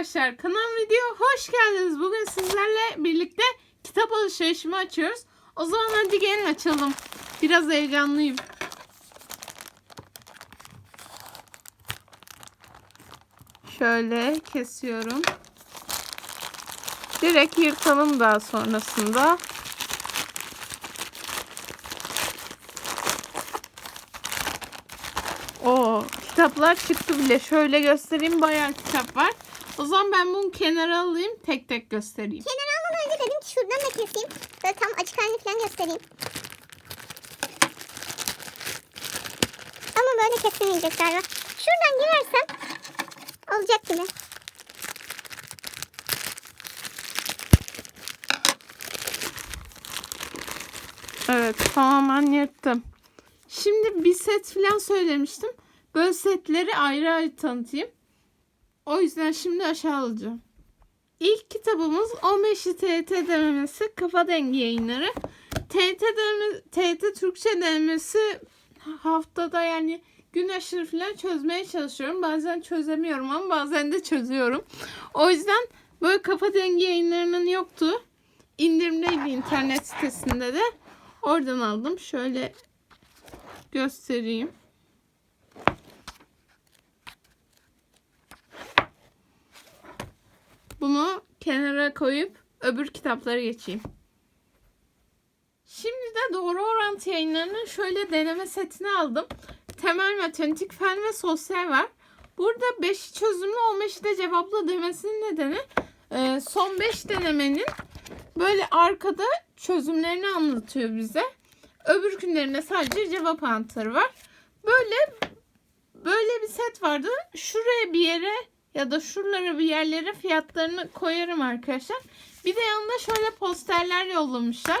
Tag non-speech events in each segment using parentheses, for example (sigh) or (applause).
arkadaşlar kanal video hoş geldiniz. Bugün sizlerle birlikte kitap alışverişimi açıyoruz. O zaman hadi gelin açalım. Biraz heyecanlıyım. Şöyle kesiyorum. Direkt yırtalım daha sonrasında. O kitaplar çıktı bile. Şöyle göstereyim bayağı kitap var. O zaman ben bunu kenara alayım tek tek göstereyim. Kenara almadan önce dedim ki şuradan da keseyim. Böyle tam açık halini falan göstereyim. Ama böyle kesilmeyecek galiba. Şuradan girersem olacak gibi. Evet tamamen yırttım. Şimdi bir set falan söylemiştim. Böyle setleri ayrı ayrı tanıtayım. O yüzden şimdi aşağı alacağım. İlk kitabımız 15 TET denemesi Kafa Dengi yayınları. TET, deneme, TET Türkçe denemesi haftada yani gün aşırı falan çözmeye çalışıyorum. Bazen çözemiyorum ama bazen de çözüyorum. O yüzden böyle Kafa Dengi yayınlarının yoktu. İndirimdeydi internet sitesinde de. Oradan aldım. Şöyle göstereyim. Bunu kenara koyup öbür kitaplara geçeyim. Şimdi de Doğru Orantı yayınlarının şöyle deneme setini aldım. Temel matematik, fen ve sosyal var. Burada 5 çözümlü 15'i de cevaplı demesinin nedeni e, son 5 denemenin böyle arkada çözümlerini anlatıyor bize. Öbür günlerinde sadece cevap anahtarı var. Böyle böyle bir set vardı. Şuraya bir yere ya da şuralara bir yerlere fiyatlarını koyarım arkadaşlar. Bir de yanında şöyle posterler yollamışlar.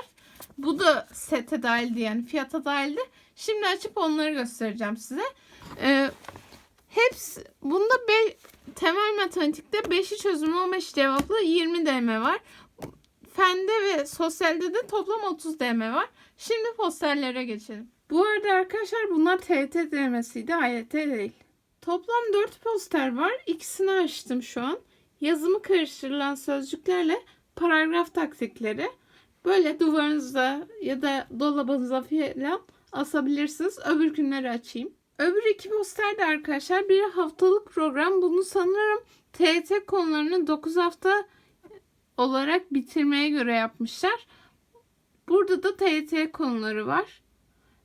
Bu da sete dahildi yani fiyata dahildi. Şimdi açıp onları göstereceğim size. Ee, hepsi bunda be, temel matematikte 5'i çözümlü 15 cevaplı 20 DM var. Fende ve sosyalde de toplam 30 DM var. Şimdi posterlere geçelim. Bu arada arkadaşlar bunlar TET DM'siydi. AYT değil. Toplam 4 poster var. İkisini açtım şu an. Yazımı karıştırılan sözcüklerle paragraf taktikleri. Böyle duvarınıza ya da dolabınıza falan asabilirsiniz. Öbür günleri açayım. Öbür iki poster de arkadaşlar biri haftalık program. Bunu sanırım TET konularını 9 hafta olarak bitirmeye göre yapmışlar. Burada da TYT konuları var.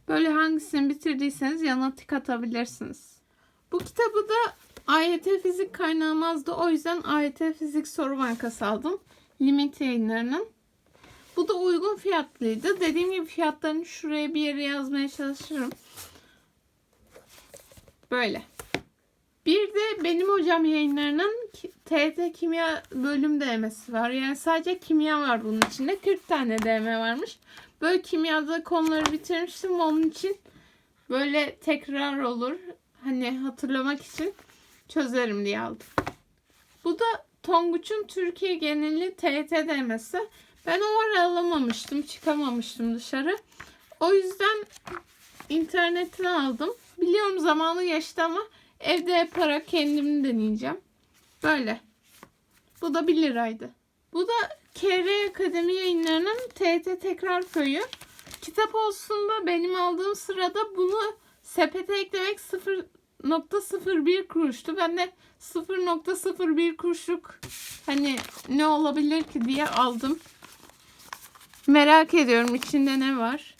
Böyle hangisini bitirdiyseniz yanına tik atabilirsiniz. Bu kitabı da AYT fizik kaynağımazdı. O yüzden AYT fizik soru bankası aldım. Limit yayınlarının. Bu da uygun fiyatlıydı. Dediğim gibi fiyatlarını şuraya bir yere yazmaya çalışırım. Böyle. Bir de benim hocam yayınlarının TET kimya bölüm DM'si var. Yani sadece kimya var bunun içinde. 40 tane DM varmış. Böyle kimyada konuları bitirmiştim. Onun için böyle tekrar olur. Hani hatırlamak için çözerim diye aldım. Bu da Tonguç'un Türkiye geneli TET DM'si. Ben o ara alamamıştım. Çıkamamıştım dışarı. O yüzden internetten aldım. Biliyorum zamanı geçti ama Evde yaparak kendimi deneyeceğim. Böyle. Bu da 1 liraydı. Bu da KR Akademi yayınlarının TT Tekrar Köyü. Kitap olsun da benim aldığım sırada bunu sepete eklemek 0.01 kuruştu. Ben de 0.01 kuruşluk hani ne olabilir ki diye aldım. Merak ediyorum içinde ne var.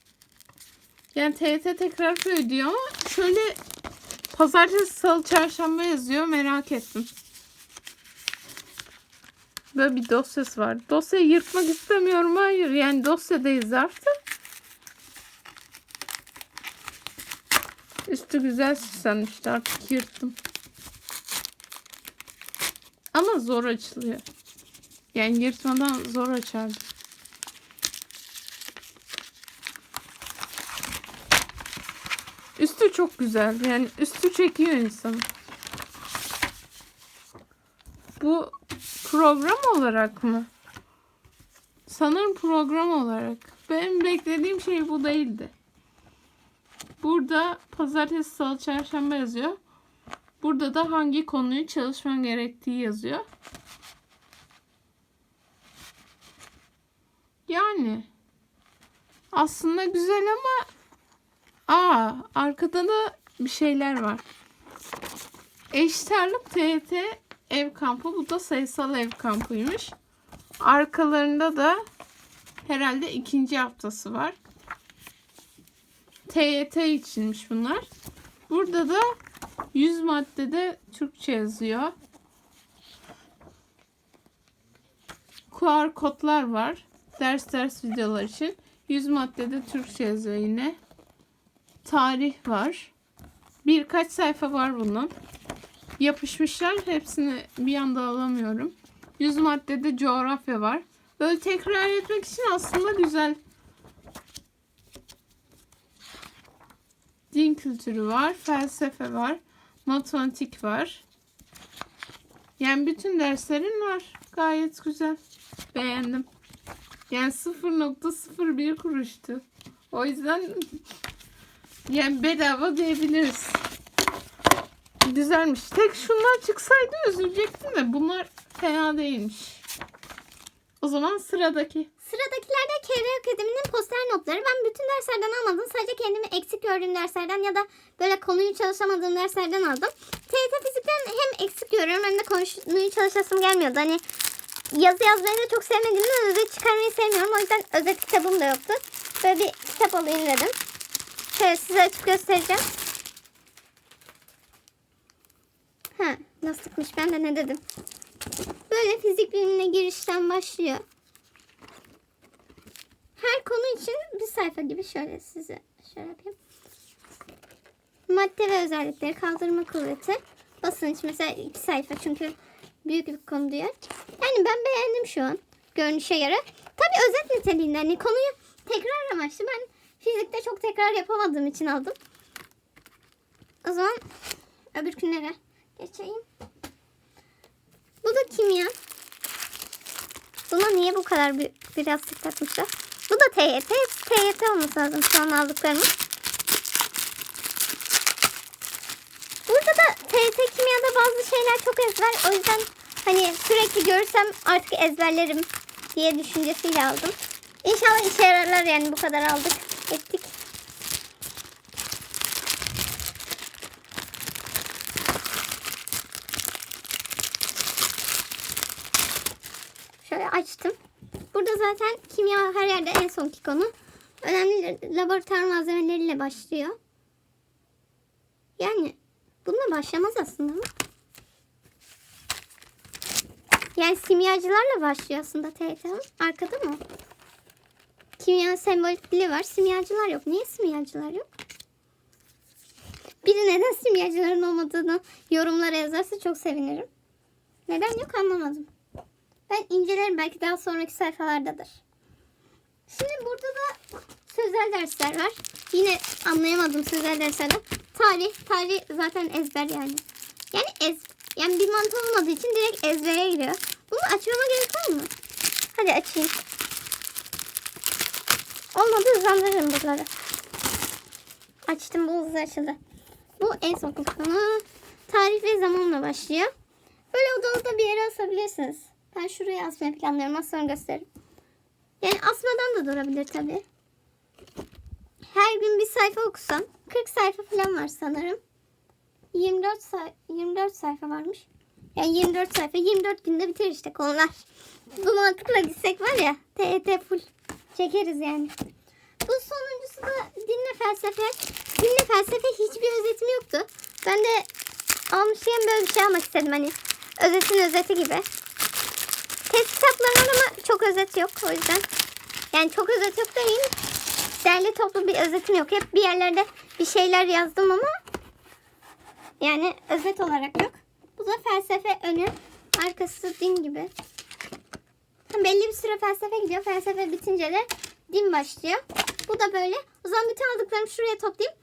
Yani TT Tekrar Köyü ama şöyle Pazartesi, salı, çarşamba yazıyor. Merak ettim. Böyle bir dosyası var. Dosyayı yırtmak istemiyorum. Hayır. Yani dosyadayız artık. Üstü güzel süslenmişti. Artık yırttım. Ama zor açılıyor. Yani yırtmadan zor açardı. Üstü çok güzel. Yani üstü çekiyor insanı. Bu program olarak mı? Sanırım program olarak. Benim beklediğim şey bu değildi. Burada pazartesi, salı, çarşamba yazıyor. Burada da hangi konuyu çalışman gerektiği yazıyor. Yani aslında güzel ama aa arkada da bir şeyler var. Eşitarlık TYT ev kampı. Bu da sayısal ev kampıymış. Arkalarında da herhalde ikinci haftası var. TYT içinmiş bunlar. Burada da 100 maddede Türkçe yazıyor. QR kodlar var. Ders ders videolar için. 100 maddede Türkçe yazıyor yine. Tarih var. Birkaç sayfa var bunun. Yapışmışlar. Hepsini bir anda alamıyorum. 100 maddede coğrafya var. Böyle tekrar etmek için aslında güzel. Din kültürü var, felsefe var, matematik var. Yani bütün derslerin var. Gayet güzel. Beğendim. Yani 0.01 kuruştu. O yüzden (laughs) yani bedava diyebiliriz. Güzelmiş. Tek şunlar çıksaydı üzülecektim de bunlar fena değilmiş. O zaman sıradaki. Sıradakilerde Kevre Akademi'nin poster notları. Ben bütün derslerden almadım. Sadece kendimi eksik gördüğüm derslerden ya da böyle konuyu çalışamadığım derslerden aldım. TYT fizikten hem eksik görüyorum hem de konuyu çalışasım gelmiyordu. Hani yazı yazmayı da çok sevmediğimden özet çıkarmayı sevmiyorum. O yüzden özet kitabım da yoktu. Böyle bir kitap alayım dedim. Şöyle size açıp göstereceğim. Ha, lastikmiş ben de ne dedim. Böyle fizik bilimine girişten başlıyor. Her konu için bir sayfa gibi şöyle size şöyle yapayım. Madde ve özellikleri, kaldırma kuvveti, basınç mesela iki sayfa çünkü büyük bir konu diyor. Yani ben beğendim şu an görünüşe göre. Tabii özet niteliğinde hani konuyu tekrar amaçlı. Ben fizikte çok tekrar yapamadığım için aldım. O zaman öbür günlere geçeyim. Bu da kimya. Buna niye bu kadar bir, bir yastık takmışlar? Bu da TYT. TYT olması lazım şu an aldıklarımız. Burada da TYT kimyada bazı şeyler çok ezber. O yüzden hani sürekli görürsem artık ezberlerim diye düşüncesiyle aldım. İnşallah işe yararlar yani bu kadar aldık. Ettik. Şöyle açtım. Burada zaten kimya her yerde en sonki konu. Önemli laboratuvar malzemeleriyle başlıyor. Yani bununla başlamaz aslında mı? Yani simyacılarla başlıyor aslında TYT. Arkada mı? Kimya sembolik dili var. Simyacılar yok. Niye simyacılar yok? Biri neden simyacıların olmadığını yorumlara yazarsa çok sevinirim. Neden yok anlamadım. Ben incelerim belki daha sonraki sayfalardadır. Şimdi burada da sözel dersler var. Yine anlayamadım sözel derslerden. Tarih, tarih zaten ezber yani. Yani ez, yani bir mantığı olmadığı için direkt ezbere giriyor. Bunu açmama gerek var mı? Hadi açayım. Olmadı hızlandırırım buraları. Açtım bu hızlı açıldı. Bu en son konu. Tarih ve zamanla başlıyor. Böyle odanızda bir yere asabilirsiniz. Ben şuraya asmayı planlıyorum. Az sonra gösteririm. Yani asmadan da durabilir tabii. Her gün bir sayfa okusam 40 sayfa falan var sanırım. 24 say 24 sayfa varmış. Yani 24 sayfa 24 günde biter işte konular. Bu mantıkla gitsek var ya TET full çekeriz yani. Bu sonuncusu da dinle felsefe. Dinle felsefe hiçbir özetim yoktu. Ben de almışken böyle bir şey almak istedim hani. Özetin özeti gibi. Test kitapları var ama çok özet yok o yüzden. Yani çok özet yok değil. Derli toplu bir özetim yok. Hep bir yerlerde bir şeyler yazdım ama yani özet olarak yok. Bu da felsefe önü. Arkası din gibi. Belli bir süre felsefe gidiyor. Felsefe bitince de din başlıyor. Bu da böyle. O zaman bütün aldıklarımı şuraya toplayayım.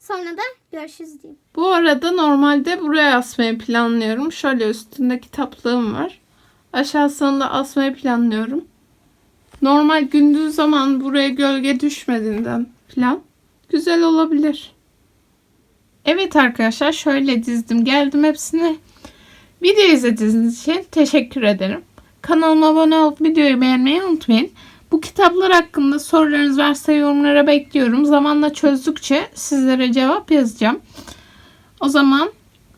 Sonra da görüşürüz diyeyim. Bu arada normalde buraya asmayı planlıyorum. Şöyle üstünde kitaplığım var. Aşağısını da asmayı planlıyorum. Normal gündüz zaman buraya gölge düşmediğinden falan güzel olabilir. Evet arkadaşlar şöyle dizdim geldim hepsini. Video izlediğiniz için teşekkür ederim. Kanalıma abone olup videoyu beğenmeyi unutmayın. Bu kitaplar hakkında sorularınız varsa yorumlara bekliyorum. Zamanla çözdükçe sizlere cevap yazacağım. O zaman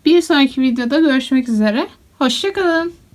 bir sonraki videoda görüşmek üzere. Hoşçakalın.